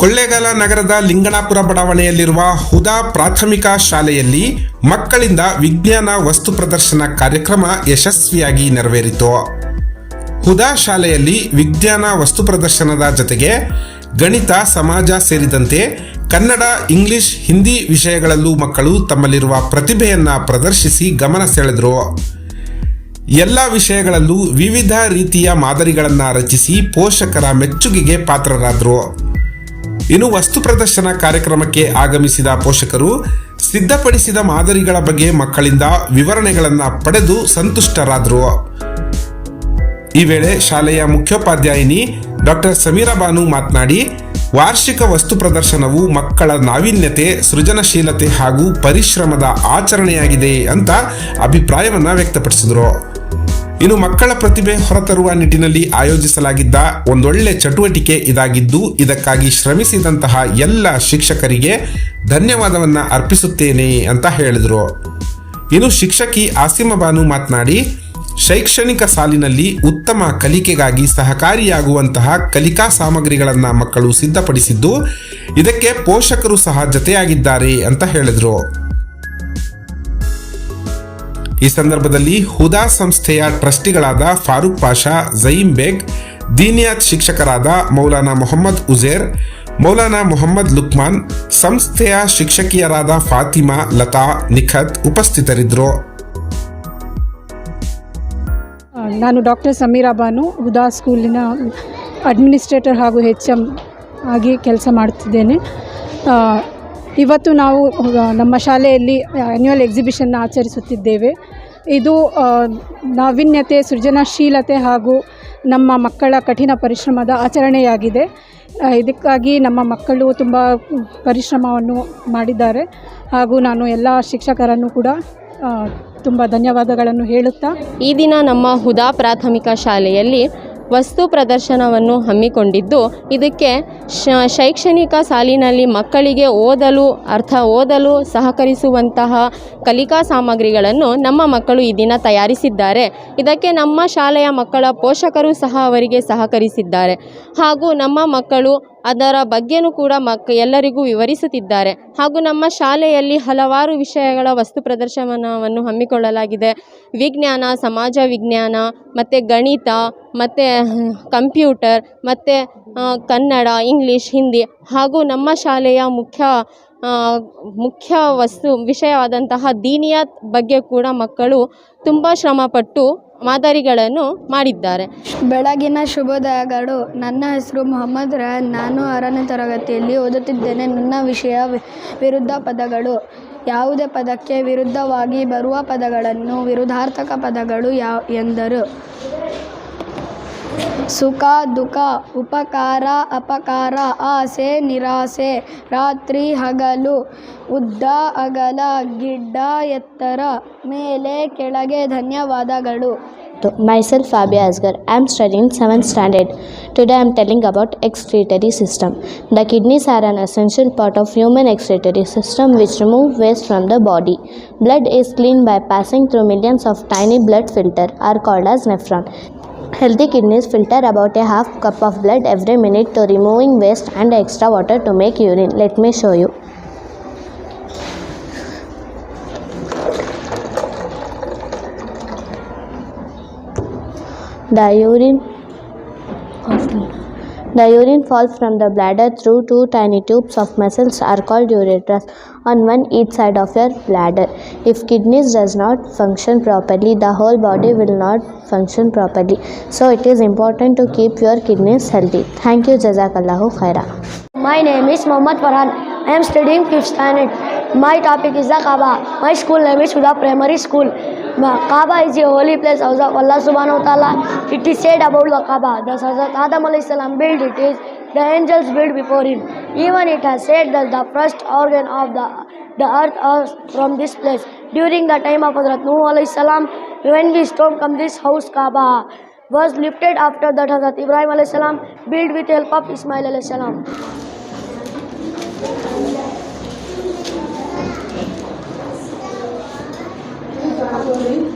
ಕೊಳ್ಳೇಗಾಲ ನಗರದ ಲಿಂಗಣಾಪುರ ಬಡಾವಣೆಯಲ್ಲಿರುವ ಹುದಾ ಪ್ರಾಥಮಿಕ ಶಾಲೆಯಲ್ಲಿ ಮಕ್ಕಳಿಂದ ವಿಜ್ಞಾನ ವಸ್ತು ಪ್ರದರ್ಶನ ಕಾರ್ಯಕ್ರಮ ಯಶಸ್ವಿಯಾಗಿ ನೆರವೇರಿತು. ಹುದಾ ಶಾಲೆಯಲ್ಲಿ ವಿಜ್ಞಾನ ವಸ್ತು ಪ್ರದರ್ಶನದ ಜೊತೆಗೆ ಗಣಿತ, ಸಮಾಜ ಸೇರಿದಂತೆ ಕನ್ನಡ, ಇಂಗ್ಲಿಷ್, ಹಿಂದಿ ವಿಷಯಗಳಲ್ಲೂ ಮಕ್ಕಳು ತಮ್ಮಲ್ಲಿರುವ ಪ್ರತಿಭೆಯನ್ನು ಪ್ರದರ್ಶಿಸಿ ಗಮನ ಸೆಳೆದರು. ಎಲ್ಲ ವಿಷಯಗಳಲ್ಲೂ ವಿವಿಧ ರೀತಿಯ ಮಾದರಿಗಳನ್ನು ರಚಿಸಿ ಪೋಷಕರ ಮೆಚ್ಚುಗೆಗೆ ಪಾತ್ರರಾದರು. ಇನ್ನು ವಸ್ತು ಪ್ರದರ್ಶನ ಕಾರ್ಯಕ್ರಮಕ್ಕೆ ಆಗಮಿಸಿದ ಪೋಷಕರು ಸಿದ್ಧಪಡಿಸಿದ ಮಾದರಿಗಳ ಬಗ್ಗೆ ಮಕ್ಕಳಿಂದ ವಿವರಣೆಗಳನ್ನು ಪಡೆದು ಸಂತುಷ್ಟರಾದರು. ಈ ವೇಳೆ ಶಾಲೆಯ ಮುಖ್ಯೋಪಾಧ್ಯಾಯಿನಿ ಡಾಕ್ಟರ್ ಸಮೀರಾ ಬಾನು ಮಾತನಾಡಿ, ವಾರ್ಷಿಕ ವಸ್ತು ಪ್ರದರ್ಶನವು ಮಕ್ಕಳ ನಾವೀನ್ಯತೆ, ಸೃಜನಶೀಲತೆ ಹಾಗೂ ಪರಿಶ್ರಮದ ಆಚರಣೆಯಾಗಿದೆ ಅಂತ ಅಭಿಪ್ರಾಯವನ್ನು ವ್ಯಕ್ತಪಡಿಸಿದರು. ಇನ್ನು ಮಕ್ಕಳ ಪ್ರತಿಭೆ ಹೊರತರುವ ನಿಟ್ಟಿನಲ್ಲಿ ಆಯೋಜಿಸಲಾಗಿದ್ದ ಒಂದೊಳ್ಳೆ ಚಟುವಟಿಕೆ ಇದಾಗಿದ್ದು, ಇದಕ್ಕಾಗಿ ಶ್ರಮಿಸಿದಂತಹ ಎಲ್ಲ ಶಿಕ್ಷಕರಿಗೆ ಧನ್ಯವಾದವನ್ನ ಅರ್ಪಿಸುತ್ತೇನೆ ಅಂತ ಹೇಳಿದರು. ಇನ್ನು ಶಿಕ್ಷಕಿ ಆಸಿಮ ಬಾನು ಮಾತನಾಡಿ, ಶೈಕ್ಷಣಿಕ ಸಾಲಿನಲ್ಲಿ ಉತ್ತಮ ಕಲಿಕೆಗಾಗಿ ಸಹಕಾರಿಯಾಗುವಂತಹ ಕಲಿಕಾ ಸಾಮಗ್ರಿಗಳನ್ನು ಮಕ್ಕಳು ಸಿದ್ಧಪಡಿಸಿದ್ದು, ಇದಕ್ಕೆ ಪೋಷಕರು ಸಹ ಜತೆಯಾಗಿದ್ದಾರೆ ಅಂತ ಹೇಳಿದರು. ಈ ಸಂದರ್ಭದಲ್ಲಿ ಹುದಾ ಸಂಸ್ಥೆಯ ಟ್ರಸ್ಟಿಗಳಾದ ಫಾರೂಕ್ ಪಾಷಾ, ಜಯೀಂ ಬೇಗ್ ದೀನಿಯಾತ್ ಶಿಕ್ಷಕರಾದ ಮೌಲಾನಾ ಮೊಹಮ್ಮದ್ ಉಜೇರ್, ಮೌಲಾನಾ ಮೊಹಮ್ಮದ್ ಲುಕ್ಮಾನ್, ಸಂಸ್ಥೆಯ ಶಿಕ್ಷಕಿಯರಾದ ಫಾತಿಮಾ, ಲತಾ, ನಿಖತ್ ಉಪಸ್ಥಿತರಿದ್ದರು. ನಾನು ಡಾಕ್ಟರ್ ಸಮೀರಾ ಬಾನು ಹುದಾ ಸ್ಕೂಲಿನ ಅಡ್ಮಿನಿಸ್ಟ್ರೇಟರ್ ಹಾಗೂ ಹೆಚ್ ಎಂ ಆಗಿ ಕೆಲಸ ಮಾಡ್ತಿದ್ದೇನೆ. ಇವತ್ತು ನಾವು ನಮ್ಮ ಶಾಲೆಯಲ್ಲಿ ಆ್ಯನ್ಯುವಲ್ ಎಕ್ಸಿಬಿಷನ್ನ ಆಚರಿಸುತ್ತಿದ್ದೇವೆ. ಇದು ನಾವೀನ್ಯತೆ, ಸೃಜನಶೀಲತೆ ಹಾಗೂ ನಮ್ಮ ಮಕ್ಕಳ ಕಠಿಣ ಪರಿಶ್ರಮದ ಆಚರಣೆಯಾಗಿದೆ. ಇದಕ್ಕಾಗಿ ನಮ್ಮ ಮಕ್ಕಳು ತುಂಬ ಪರಿಶ್ರಮವನ್ನು ಮಾಡಿದ್ದಾರೆ. ಹಾಗೂ ನಾನು ಎಲ್ಲ ಶಿಕ್ಷಕರನ್ನು ಕೂಡ ತುಂಬ ಧನ್ಯವಾದಗಳನ್ನು ಹೇಳುತ್ತಾ ಈ ದಿನ ನಮ್ಮ ಹುದಾ ಪ್ರಾಥಮಿಕ ಶಾಲೆಯಲ್ಲಿ ವಸ್ತು ಪ್ರದರ್ಶನವನ್ನು ಹಮ್ಮಿಕೊಂಡಿದ್ದು, ಇದಕ್ಕೆ ಶೈಕ್ಷಣಿಕ ಸಾಲಿನಲ್ಲಿ ಮಕ್ಕಳಿಗೆ ಓದಲು, ಅರ್ಥ ಓದಲು ಸಹಕರಿಸುವಂತಹ ಕಲಿಕಾ ಸಾಮಗ್ರಿಗಳನ್ನು ನಮ್ಮ ಮಕ್ಕಳು ಈ ದಿನ ತಯಾರಿಸಿದ್ದಾರೆ. ಇದಕ್ಕೆ ನಮ್ಮ ಶಾಲೆಯ ಮಕ್ಕಳ ಪೋಷಕರು ಸಹ ಅವರಿಗೆ ಸಹಕರಿಸಿದ್ದಾರೆ. ಹಾಗೂ ನಮ್ಮ ಮಕ್ಕಳು ಅದರ ಬಗ್ಗೆನೂ ಕೂಡ ಮಕ್ ಎಲ್ಲರಿಗೂ ವಿವರಿಸುತ್ತಿದ್ದಾರೆ. ಹಾಗೂ ನಮ್ಮ ಶಾಲೆಯಲ್ಲಿ ಹಲವಾರು ವಿಷಯಗಳ ವಸ್ತು ಪ್ರದರ್ಶನವನ್ನು ಹಮ್ಮಿಕೊಳ್ಳಲಾಗಿದೆ. ವಿಜ್ಞಾನ, ಸಮಾಜ ವಿಜ್ಞಾನ, ಮತ್ತು ಗಣಿತ, ಮತ್ತು ಕಂಪ್ಯೂಟರ್, ಮತ್ತು ಕನ್ನಡ, ಇಂಗ್ಲೀಷ್, ಹಿಂದಿ ಹಾಗೂ ನಮ್ಮ ಶಾಲೆಯ ಮುಖ್ಯ ಮುಖ್ಯ ವಸ್ತು ವಿಷಯವಾದಂತಹ ದೀನಿಯ ಬಗ್ಗೆ ಕೂಡ ಮಕ್ಕಳು ತುಂಬ ಶ್ರಮಪಟ್ಟು ಮಾದರಿಗಳನ್ನು ಮಾಡಿದ್ದಾರೆ. ಬೆಳಗಿನ ಶುಭೋದಯಗಳು. ನನ್ನ ಹೆಸರು ಮೊಹಮ್ಮದ್ ರ ನಾನು ಆರನೇ ತರಗತಿಯಲ್ಲಿ ಓದುತ್ತಿದ್ದೇನೆ. ನನ್ನ ವಿಷಯ ವಿರುದ್ಧ ಪದಗಳು. ಯಾವುದೇ ಪದಕ್ಕೆ ವಿರುದ್ಧವಾಗಿ ಬರುವ ಪದಗಳನ್ನು ವಿರುದ್ಧಾರ್ಥಕ ಪದಗಳು ಯಾ, ಎಂದರು. ಸುಖ ದುಃಖ ಉಪಕಾರ ಅಪಕಾರ ಆಸೆ ನಿರಾಸೆ ರಾತ್ರಿ ಹಗಲು ಉದ್ದ ಅಗಲ ಗಿಡ್ಡ ಎತ್ತರ ಮೇಲೆ ಕೆಳಗೆ ಧನ್ಯವಾದಗಳು Myself Fabia Asgar. I am studying 7th standard. Today I am telling about excretory system. The kidneys are an essential part of human excretory system which remove waste from the body. Blood is cleaned by passing through millions of tiny blood filter are called as nephron. Healthy kidneys filter about a half cup of blood every minute to removing waste and extra water to make urine. Let me show you. The urine the urine falls from the bladder through two tiny tubes of muscles are called ureters on one each side of your bladder. If kidneys does not function properly, the whole body will not function properly. So it is important to keep your kidneys healthy. Thank you. Jazakallahu khaira. My name is Mohammad Farhan. I am studying 5th standard. My topic is the Kaaba. My school name is Huda Primary School. Ma- Kaaba is a holy place of Allah subhanahu wa ta'ala. It is said about the Kaaba. The Hazrat Adam alayhi salam built it is the angels built before him. Even it has said that the first organ of the the earth was from this place. During the time of Hazrat Nuh alayhi salam, when we stone come this house Kaaba was lifted after that Hazrat Ibrahim alayhi salam built with help of Ismail alayhi salam. cumprir